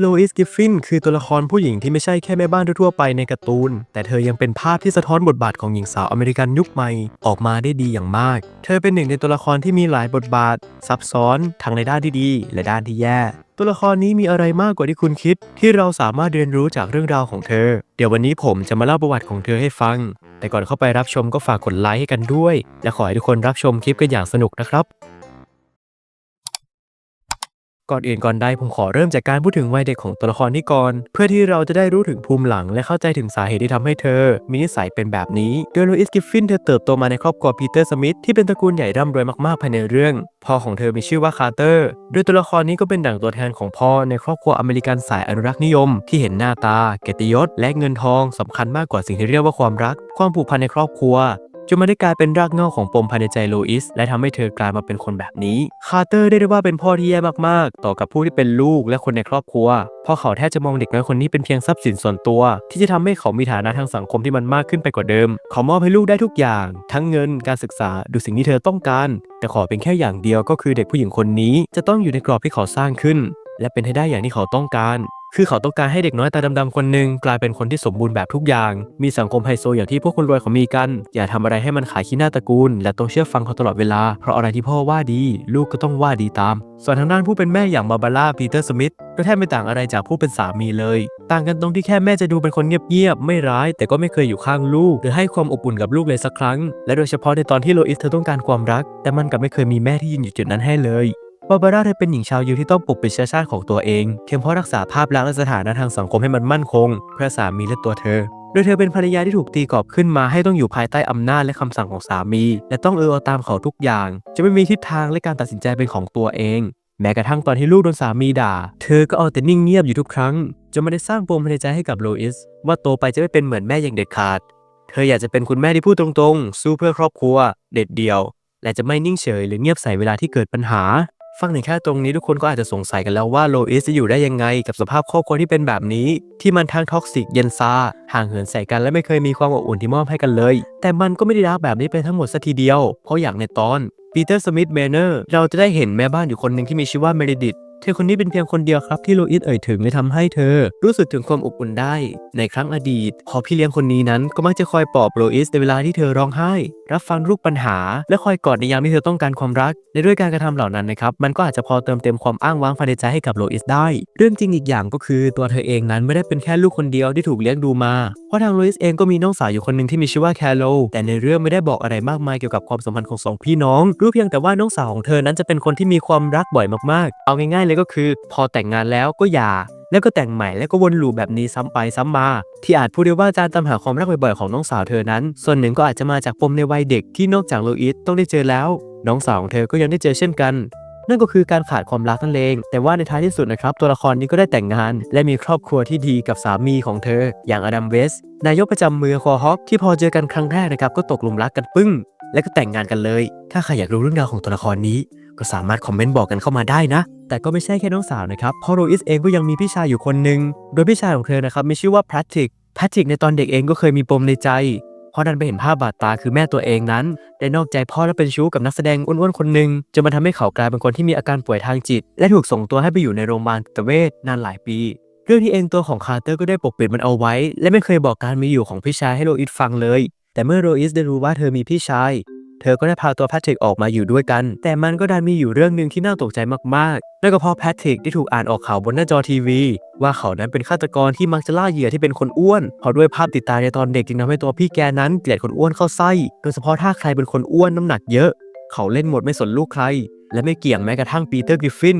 โลอิสกิฟฟินคือตัวละครผู้หญิงที่ไม่ใช่แค่แม่บ้านทั่วไปในการ์ตูน แต่เธอยังเป็นภาพที่สะท้อนบทบาทของหญิงสาวอเมริกันยุคใหม่ออกมาได้ดีอย่างมาก เธอเป็นหนึ่งในตัวละครที่มีหลายบทบาท ซับซ้อนทั้งในด้านที่ดี และด้านที่แย่ ตัวละครนี้มีอะไรมากกว่าที่คุณคิด ที่เราสามารถเรียนรู้จากเรื่องราวของเธอ เดี๋ยววันนี้ผมจะมาเล่าประวัติของเธอให้ฟัง แต่ก่อนเข้าไปรับชมก็ฝากกดไลค์ให้กันด้วย และขอให้ทุกคนรับชมคลิปกันอย่างสนุกนะครับ ก่อนอื่นก่อนใดผมขอเริ่มจากการพูดถึงวัยเด็กของตัวละครนี้ก่อน เพื่อที่เราจะได้รู้ถึงภูมิหลังและเข้าใจถึงสาเหตุที่ทำให้เธอ มีนิสัยเป็นแบบนี้ โดยลูอิสกิฟฟินเธอเติบโตมาในครอบครัวปีเตอร์สมิธที่เป็นตระกูลใหญ่ร่ำรวยมากๆภายในเรื่อง พ่อของเธอมีชื่อว่าคาร์เตอร์ โดยตัวละครนี้ก็เป็นดั่งตัวแทนของพ่อในครอบครัวอเมริกันสายอนุรักษ์นิยม ที่เห็นหน้าตา เกียรติยศและเงินทองสำคัญมากกว่าสิ่งที่เรียกว่าความรัก ความผูกพันในครอบครัว จนมาได้กลายเป็นรากเหง้าของปมภายในใจโลอิส และทำให้เธอกลายมาเป็นคนแบบนี้ คาร์เตอร์ได้ได้ว่าเป็นพ่อที่แย่มากๆ ต่อกับผู้ที่เป็นลูกและคนในครอบครัวพราะเขาแทบจะมองเด็กน้อยคนนี้เป็นเพียงทรัพย์สินส่วนตัว ที่จะทำให้เขามีฐานะทางสังคมที่มันมากขึ้นไปกว่าเดิม เขามอบให้ลูกได้ทุกอย่าง ทั้งเงินการศึกษาดูสิ่งที่เธอต้องการ แต่ขอเป็นแค่อย่างเดียวก็คือเด็กผู้หญิงคนนี้ จะต้องอยู่ในกรอบที่เขาสร้างขึ้น และเป็นให้ได้อย่างที่เขาต้องการ คือเขาต้องการให้เด็กน้อยตาดำๆคนหนึ่งกลายเป็นคนที่สมบูรณ์แบบทุกอย่าง มีสังคมไฮโซอย่างที่พวกคนรวยเขามีกัน อย่าทำอะไรให้มันขายขี้หน้าตระกูล และต้องเชื่อฟังเขาตลอดเวลา เพราะอะไรที่พ่อว่าดี ลูกก็ต้องว่าดีตาม ส่วนทางด้านผู้เป็นแม่อย่างบาบาร่าปีเตอร์สมิธก็แทบไม่ต่างอะไรจากผู้เป็นสามีเลย ต่างกันตรงที่แค่แม่จะดูเป็นคนเงียบๆ ไม่ร้าย แต่ก็ไม่เคยอยู่ข้างลูก หรือให้ความอบอุ่นกับลูกเลยสักครั้ง และโดยเฉพาะในตอนที่โลอิสเธอต้องการความรัก แต่มันกลับไม่เคยมีแม่ที่ยืนอยู่จุดนั้นให้เลย บาบาร่าเธอเป็นหญิงชาวยิวที่ต้องปกปิดเชื้อชาติของตัวเองเพียงเพราะรักษาภาพลักษณ์และสถานะทางสังคมให้มันมั่นคงเพื่อสามีและตัวเธอ โดยเธอเป็นภรรยาที่ถูกตีกรอบขึ้นมาให้ต้องอยู่ภายใต้อำนาจและคำสั่งของสามี และต้องเออเอาตามเขาทุกอย่าง จะไม่มีทิศทางและการตัดสินใจเป็นของตัวเองแม้กระทั่งตอนที่ลูกโดนสามีด่า เธอก็เอาแต่นิ่งเงียบอยู่ทุกครั้งจนไม่ได้สร้างปมในใจให้กับโลอิส ว่าโตไปจะไม่เป็นเหมือนแม่อย่างเด็ดขาด เธออยากจะเป็นคุณแม่ที่พูดตรงๆ สู้เพื่อครอบครัว เด็ดเดี่ยว และจะไม่นิ่งเฉยหรือเงียบใส่เวลาที่เกิดปัญหา ฟังในแค่ตรงนี้ทุกคนก็อาจจะสงสัยกันแล้วว่าโลอิสจะอยู่ได้ยังไงกับสภาพครอบครัวที่เป็นแบบนี้ ที่มันทั้งท็อกซิกเย็นซาห่างเหินใส่กันและไม่เคยมีความอบอุ่นที่มอบให้กันเลย แต่มันก็ไม่ได้รักแบบนี้ไปทั้งหมดสัทีเดียว เพราะอย่างในตอนปีเตอร์สมิธเบเนอร์เราจะได้เห็นแม่บ้านอยู่คนหนึ่งที่มีชื่อว่าเมริดิต เธอคนนี้เป็นเพียงคนเดียวครับที่โลอิสเอ่ยถึงและทำให้เธอ รู้สึกถึงความอบอุ่นได้ ในครั้งอดีต พอพี่เลี้ยงคนนี้นั้นก็มักจะคอยปลอบโลอิสในเวลาที่เธอร้องไห้ รับฟังทุกปัญหา และคอยกอดในยามที่เธอต้องการความรักและด้วยการกระทำเหล่านั้นนะครับมันก็อาจจะพอเติมเต็มความอ้างว้างภายในใจให้กับโลอิสได้ เรื่องจริงอีกอย่างก็คือตัวเธอเองนั้นไม่ได้เป็นแค่ลูกคนเดียวที่ถูกเลี้ยงดูมาเพราะทางโลอิสเองก็มีน้องสาวอยู่คนหนึ่งที่มีชื่อว่าแคโรแต่ในเรื่องไม่ได้บอกอะไรมากมายเกี่ยวกับความสัมพันธ์ของสองพี่น้องรู้เพียงแต่ว่าน้องสาวของเธอนั้นจะเป็นคนที่มีความรักบ่อยมากๆเอาง่ายๆเลยก็คือ พอแต่งงานแล้วก็หย่าแล้วก็แต่งใหม่แล้วก็วนลูปแบบนี้ซ้ำไปซ้ำมา ที่อาจพูดได้ว่าการตามหาความรักบ่อยๆของน้องสาวเธอนั้น ส่วนหนึ่งก็อาจจะมาจากปมในวัยเด็กที่นอกจากโลอิสต้องได้เจอแล้ว น้องสาวของเธอก็ยังได้เจอเช่นกัน นั่นก็คือการขาดความรักนั่นเอง แต่ว่าในท้ายที่สุดนะครับ ตัวละครนี้ก็ได้แต่งงาน และมีครอบครัวที่ดีกับสามีของเธอ อย่างอดัมเวส นายกประจำเมืองคอฮอกที่พอเจอกันครั้งแรกนะครับก็ตกหลุมรักกันปึ้ง และก็แต่งงานกันเลย ถ้าใครอยากรู้เรื่องราวของตัวละครนี้ ก็สามารถคอมเมนต์บอกกันเข้ามาได้นะ แต่ก็ไม่ใช่แค่น้องสาวนะครับเพราะโรอิสเองก็ยังมีพี่ชายอยู่คนหนึ่งโดยพี่ชายของเธอนะครับมีชื่อว่าแพทริกแพทริกในตอนเด็กเองก็เคยมีปมในใจ เพราะดันไปเห็นภาพบาดตาคือแม่ตัวเองนั้น ได้นอกใจพ่อและเป็นชู้กับนักแสดงอ้วนๆคนหนึ่งจนมันทำให้เขากลายเป็นคนที่มีอาการป่วยทางจิต และถูกส่งตัวให้ไปอยู่ในโรงพยาบาลจิตเวชนานหลายปีเรื่องที่เองตัวของคาร์เตอร์ก็ได้ปกปิดมันเอาไว้ และไม่เคยบอกการมีอยู่ของพี่ชายให้โรอิสฟังเลย แต่เมื่อโรอิสได้รู้ว่าเธอมีพี่ชาย เธอก็ได้พาตัวแพทริกออกมาอยู่ด้วยกัน แต่มันก็ดันมีอยู่เรื่องหนึ่งที่น่าตกใจมากๆ นั่นก็เพราะแพทริกได้ถูกอ่านออกข่าวบนหน้าจอทีวี ว่าเขานั้นเป็นฆาตกรที่มักจะล่าเหยื่อที่เป็นคนอ้วนเพราะด้วยภาพติดตาในตอนเด็กจึงทำให้ตัวพี่แกนั้นเกลียดคนอ้วนเข้าไส้โดยเฉพาะถ้าใครเป็นคนอ้วนน้ำหนักเยอะ เขาเล่นหมดไม่สนลูกใคร และไม่เกี่ยงแม้กระทั่งปีเตอร์กริฟฟิน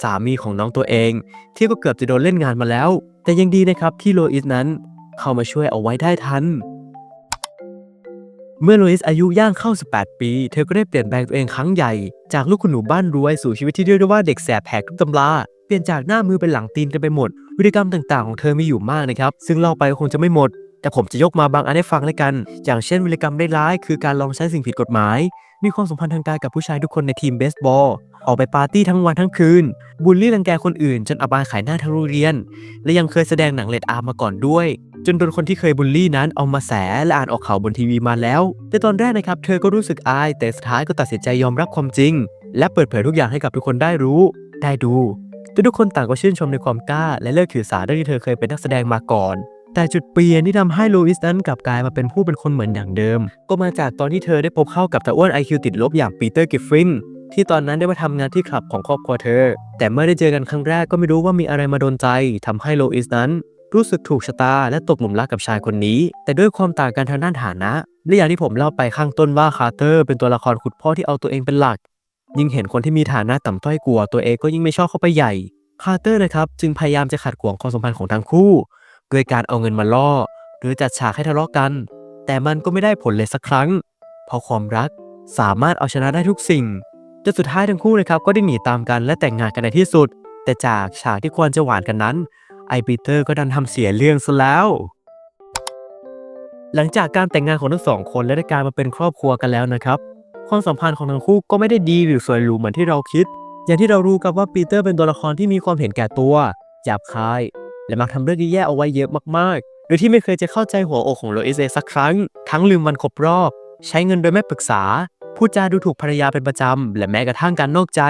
สามีของน้องตัวเอง ที่ก็เกือบจะโดนเล่นงานมาแล้ว แต่ยังดีนะครับที่โลอิสนั้น เข้ามาช่วยเอาไว้ได้ทัน เมื่อลอิสอายุย่างเข้า 18 ปี เธอก็ได้เปลี่ยนแปลงตัวเองครั้งใหญ่ จากลูกคุณหนูบ้านรวยสู่ชีวิตที่เรียกได้ว่าเด็กแสบแหกทุกตำรา เปลี่ยนจากหน้ามือเป็นหลังตีนกันไปหมด วิธีกรรมต่างๆของเธอมีอยู่มากนะครับ ซึ่งเล่าไปคงจะไม่หมด แต่ผมจะยกมาบางอันให้ฟังแล้วกัน อย่างเช่นวิธีกรรมได้ร้ายๆคือการลองใช้สิ่งผิดกฎหมาย มีความสัมพันธ์ทางกายกับผู้ชายทุกคนในทีมเบสบอล ออกไปปาร์ตี้ทั้งวันทั้งคืน บูลลี่รังแกคนอื่น จนอับอายขายหน้าทั้งโรงเรียน และยังเคยแสดงหนังเลดอาร์มาก่อนด้วย จนโดนคนที่เคยบูลลี่นั้นเอามาแสและอ่านออกข่าวบนทีวีมาแล้ว แต่ตอนแรกนะครับเธอก็รู้สึกอาย แต่สุดท้ายก็ตัดสินใจยอมรับความจริง และเปิดเผยทุกอย่างให้กับทุกคนได้รู้ ได้ดูแต่ทุกคนต่างก็ชื่นชมในความกล้า และเลิกถือสาเรื่องที่เธอเคยเป็นนักแสดงมาก่อน แต่จุดเปลี่ยนที่ทำให้ลูอิสนั้นกลับกลายมาเป็นผู้เป็นคนเหมือนอย่างเดิม ก็มาจากตอนที่เธอได้พบเข้ากับตาอ้วนไอคิวติดลบอย่างปีเตอร์กิฟฟินที่ตอนนั้นได้มาทำงานที่คลับของครอบครัวเธอ แต่เมื่อได้เจอกันครั้งแรกก็ไม่รู้ว่ามีอะไรมาโดนใจทำให้โลอิสนั้น รู้สึกถูกชะตาและตกหลุมรักกับชายคนนี้ แต่ด้วยความต่างกันทางด้านฐานะและอย่างที่ผมเล่าไปข้างต้นว่าคาร์เตอร์เป็นตัวละครขุดพ่อที่เอาตัวเองเป็นหลัก ยิ่งเห็นคนที่มีฐานะต่ำต้อยกว่าตัวเองก็ยิ่งไม่ชอบเข้าไปใหญ่คาร์เตอร์นะครับจึงพยายามจะขัดขวางความสัมพันธ์ของทั้งคู่ด้วยการเอาเงินมาล่อ หรือจัดฉากให้ทะเลาะกัน แต่มันก็ไม่ได้ผลเลยสักครั้ง เพราะความรักสามารถเอาชนะได้ทุกสิ่งจนสุดท้ายทั้งคู่นะครับก็ได้หนีตามกันและแต่งงานกันในที่สุด แต่จากฉากที่ควรจะหวานกันนั้น ไอปีเตอร์ก็ดันทำเสียเรื่องซะแล้ว หลังจากการแต่งงานของทั้งสองคนและได้กลายมาเป็นครอบครัวกันแล้วนะครับ ความสัมพันธ์ของทั้งคู่ก็ไม่ได้ดีหรือสวยหรูเหมือนที่เราคิด อย่างที่เรารู้กันว่าปีเตอร์เป็นตัวละครที่มีความเห็นแก่ตัวหยาบคาย และมักทำเรื่องแย่ๆเอาไว้เยอะมากๆ โดยที่ไม่เคยจะเข้าใจหัวอกของโลอิเลยสักครั้ง ทั้งลืมวันครบรอบ ใช้เงินโดยไม่ปรึกษา พูดจาดูถูกภรรยาเป็นประจำ และแม้กระทั่งการนอกใจ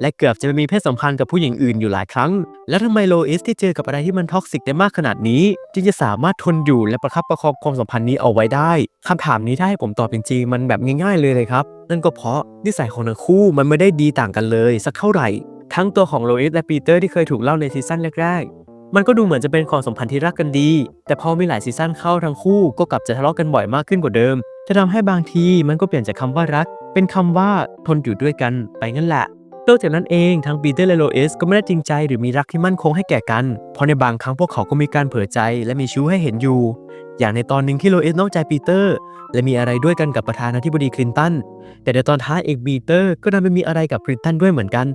และเกือบจะไปมีเพศสัมพันธ์กับผู้หญิงอื่นอยู่หลายครั้ง แล้วทำไมโลอิสที่เจอกับอะไรที่มันท็อกซิกได้มากขนาดนี้ จึงจะสามารถทนอยู่และประคับประคองความสัมพันธ์นี้เอาไว้ได้คำถามนี้ถ้าให้ผมตอบจริงๆมันแบบง่ายๆเลยเลยครับ นั่นก็เพราะนิสัยของทั้งคู่มันไม่ได้ดีต่างกันเลย สักเท่าไหร่ ทั้งตัวของโลอิสและปีเตอร์ที่เคยถูกเล่าในซีซั่นแรกๆ มันก็ดูเหมือนจะเป็นความสัมพันธ์ที่รักกันดี แต่พอมีหลายซีซั่นเข้าทั้งคู่ก็กลับจะทะเลาะกันบ่อยมากขึ้นกว่าเดิมจะทำให้บางทีมันก็เปลี่ยนจากคำว่ารัก เป็นคำว่าทนอยู่ด้วยกันไปงั้นแหละนอกจากนั้นเองทั้งปีเตอร์และโลเอสก็ไม่ได้จริงใจหรือมีรักที่มั่นคงให้แก่กัน เพราะในบางครั้งพวกเขาก็มีการเผลอใจและมีชู้ให้เห็นอยู่ อย่างในตอนหนึ่งที่โลเอสนอกใจปีเตอร์ และมีอะไรด้วยกันกับประธานาธิบดีคลินตัน แต่ในตอนท้ายเอกปีเตอร์ก็ดันไปมีอะไรกับคลินตันด้วยเหมือนกัน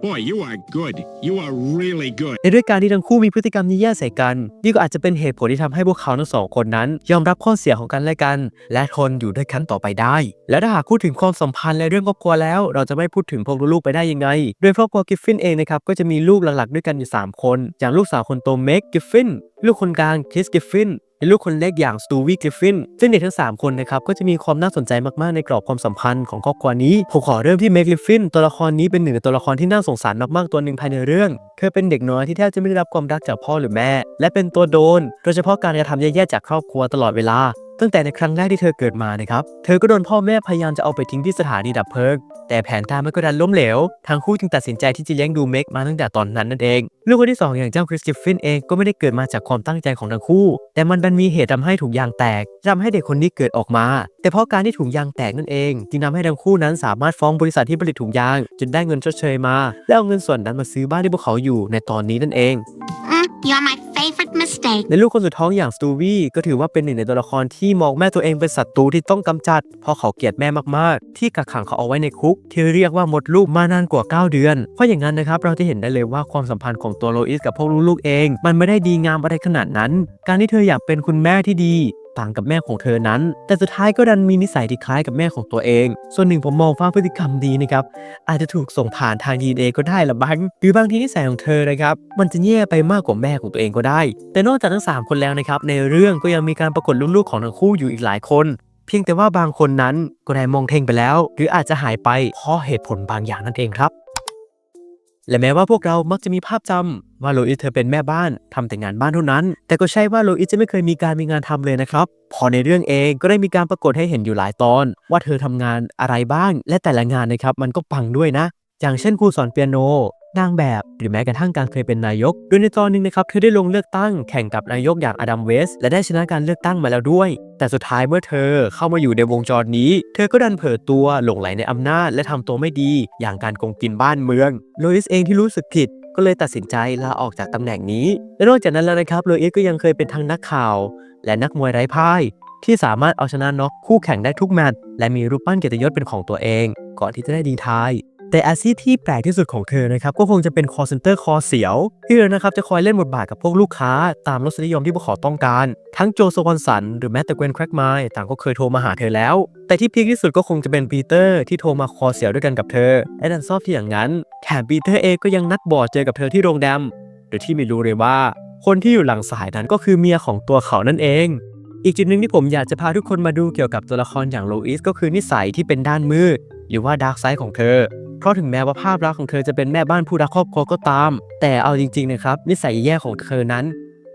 Boy, you are good. You are really good. ในด้วยการที่ทั้งคู่มีพฤติกรรมแย่ๆใส่กัน นี่ก็อาจจะเป็นเหตุผลที่ทำให้พวกเขาทั้งสองคนนั้น ยอมรับข้อเสียของกันและกัน และทนอยู่ด้วยกันต่อไปได้ และถ้าหากพูดถึงความสัมพันธ์และเรื่องครอบครัวแล้ว เราจะไม่พูดถึงพวกลูกๆไปได้ยังไง โดยครอบครัวกิฟฟินเองนะครับก็จะมีลูกหลักๆด้วยกันอยู่ 3 คน อย่างลูกสาวคนโตเมกกิฟฟิน ลูกคนกลางคริสกิฟฟิน ละลูกคนเล็กอย่างสตูวีกริฟฟินซึ่งเด็กทั้ง 3 คนนะครับก็จะมีความน่าสนใจมากๆในกรอบความสัมพันธ์ของครอบครัวนี้ ผมขอเริ่มที่เมกกริฟฟินตัวละครนี้เป็นหนึ่งในตัวละครที่น่าสงสารมากๆตัวหนึ่งภายในเรื่อง เธอเป็นเด็กน้อยที่แทบจะไม่ได้รับความรักจากพ่อหรือแม่ และเป็นตัวโดน โดยเฉพาะการกระทำแย่ๆจากครอบครัวตลอดเวลาตั้งแต่ในครั้งแรกที่เธอเกิดมานะครับ เธอก็โดนพ่อแม่พยายามจะเอาไปทิ้งที่สถานีดับเพลิง แต่แผนการมันก็ดันล้มเหลว ทั้งคู่จึงตัดสินใจที่จะเลี้ยงดูเมกมาตั้งแต่ตอนนั้นนั่นเอง ลูกคนที่สองอย่างเจ้าคริสกิฟฟินเองก็ไม่ได้เกิดมาจากความตั้งใจของทั้งคู่ แต่มันดันมีเหตุทำให้ถุงยางแตกทำให้เด็กคนนี้เกิดออกมา แต่เพราะการที่ถุงยางแตกนั่นเอง จึงทำให้ทั้งคู่นั้นสามารถฟ้องบริษัทที่ผลิตถุงยาง จนได้เงินชดเชยมา และเอาเงินส่วนนั้นมาซื้อบ้านที่พวกเขาอยู่ในตอนนี้นั่นเอง Mm, you're my favorite mistake. และลูกคนสุดท้องอย่างสตูวี่ก็ถือว่าเป็นหนึ่งในตัวละครที่มองแม่ตัวเองเป็นศัตรูที่ต้องกำจัด เพราะเขาเกลียดแม่มากๆ ที่กักขังเขาเอาไว้ในคุก ที่เรียกว่ามดลูกมานานกว่า 9 เดือน เพราะอย่างนั้นนะครับเราจะเห็นได้เลยว่าความสัมพันธ์ของตัวโลอิสกับพวกลูกๆเอง มันไม่ได้ดีงามอะไรขนาดนั้น การที่เธออยากเป็นคุณแม่ที่ดีต่างกับแม่ของเธอนั้น แต่สุดท้ายก็ดันมีนิสัยที่คล้ายกับแม่ของตัวเอง ส่วนหนึ่งผมมองว่าพฤติกรรมดีนะครับ อาจจะถูกส่งผ่านทาง DNA ก็ได้ละบังหรือบางทีนิสัยของเธอนะครับ มันจะแย่ไปมากกว่าแม่ของตัวเองก็ได้ แต่นอกจากทั้ง 3 คนแล้วนะครับ ในเรื่องก็ยังมีการปรากฏลูกๆของทั้งคู่อยู่อีกหลายคน เพียงแต่ว่าบางคนนั้นก็ได้มองเท่งไปแล้ว หรืออาจจะหายไปเพราะเหตุผลบางอย่างนั่นเองครับ และแม้ว่าพวกเรามักจะมีภาพจำว่าโลอิสเธอเป็นแม่บ้านทำแต่งานบ้านเท่านั้น แต่ก็ใช่ว่าโลอิสจะไม่เคยมีการมีงานทำเลยนะครับ พอในเรื่องเองก็ได้มีการปรากฏให้เห็นอยู่หลายตอน ว่าเธอทำงานอะไรบ้าง และแต่ละงานนะครับมันก็ปังด้วยนะ อย่างเช่นครูสอนเปียโน นางแบบหรือแม้กระทั่งการเคยเป็นนายก โดยในตอนหนึงนะครับเธอได้ลงเลือกตั้งแข่งกับนายกอย่างอดัมเวส และได้ชนะการเลือกตั้งมาแล้วด้วย แต่สุดท้ายเมื่อเธอเข้ามาอยู่ในวงจรนี้ เธอก็ดันเผลอตัวหลงไหลในอำนาจ และทำตัวไม่ดี อย่างการโกงกินบ้านเมืองโลอิสเองที่รู้สึกผิดก็เลยตัดสินใจลาออกจากตำแหน่งนี้ และนอกจากนั้นแล้วนะครับโลอิสก็ยังเคยเป็นทั้งนักข่าว และนักมวยไร้พ่ายที่สามารถเอาชนะน็อกคู่แข่งได้ทุกแมตช์และมีรูปปั้นเกียรติยศเป็นของตัวเอง ก่อนที่จะได้ดีทาย แต่อาชีพที่แปลกที่สุดของเธอนะครับก็คงจะเป็น call center คอเสียวที่เธอนะครับจะคอยเล่นบทบาทกับพวกลูกค้า ตามรสนิยมที่พวกเขาต้องการ ทั้งโจสวอนสันหรือแม้แต่เกวนแครกไมล์ต่างก็เคยโทรมาหาเธอแล้ว แต่ที่พีคที่สุดก็คงจะเป็นปีเตอร์ที่โทรมาคอเสียวด้วยกันกับเธอและดันชอบที่อย่างนั้นแถมปีเตอร์เองก็ยังนัดบอดเจอกับเธอที่โรงแรมโดยที่ไม่รู้เลยว่า คนที่อยู่หลังสายนั้นก็คือเมียของตัวเขานั่นเอง อีกจุดหนึ่งที่ผมอยากจะพาทุกคนมาดูเกี่ยวกับตัวละครอย่างโลอิสก็คือนิสัยที่เป็นด้านมืดหรือว่าดาร์กไซด์ของเธอ เพราะถึงแม้ว่าภาพลักษณ์ของเธอจะเป็นแม่บ้านผู้รักครอบครัวก็ตาม แต่เอาจริงๆนะครับนิสัยแย่ของเธอนั้น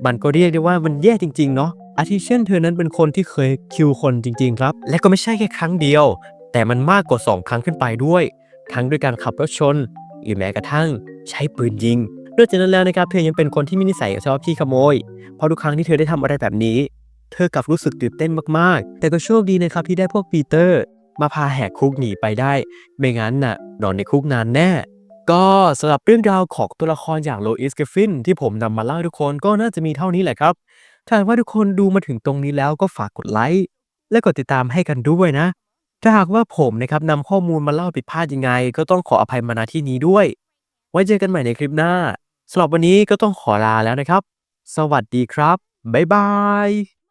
มันก็เรียกได้ว่ามันแย่จริงๆเนาะอาทิเช่นเธอนั้นเป็นคนที่เคยคิวคนจริงๆครับ และก็ไม่ใช่แค่ครั้งเดียว แต่มันมากกว่า 2 ครั้งขึ้นไปด้วย ทั้งด้วยการขับรถชน หรือแม้กระทั่งใช้ปืนยิงนอกจากนั้นแล้วนะครับเธอยังเป็นคนที่มีนิสัยชอบขี้ขโมย เพราะทุกครั้งที่เธอได้ทำอะไรแบบนี้ เธอกลับรู้สึกตื่นเต้นมากๆ แต่ก็โชคดีนะครับที่ได้พวกปีเตอร์ มาพาแหกคุกหนีไปได้ ไม่งั้นน่ะนอนในคุกนานแน่ ก็สำหรับเรื่องราวของตัวละครอย่างโลอิสเกฟินที่ผมนำมาเล่าทุกคนก็น่าจะมีเท่านี้แหละครับ ถ้าหากว่าทุกคนดูมาถึงตรงนี้แล้วก็ฝากกดไลค์และกดติดตามให้กันด้วยนะ ถ้าหากว่าผมนะครับนำข้อมูลมาเล่าผิดพลาดยังไง ก็ต้องขออภัยมาณที่นี้ด้วย ไว้เจอกันใหม่ในคลิปหน้าสำหรับวันนี้ก็ต้องขอลาแล้วนะครับ สวัสดีครับบ๊ายบาย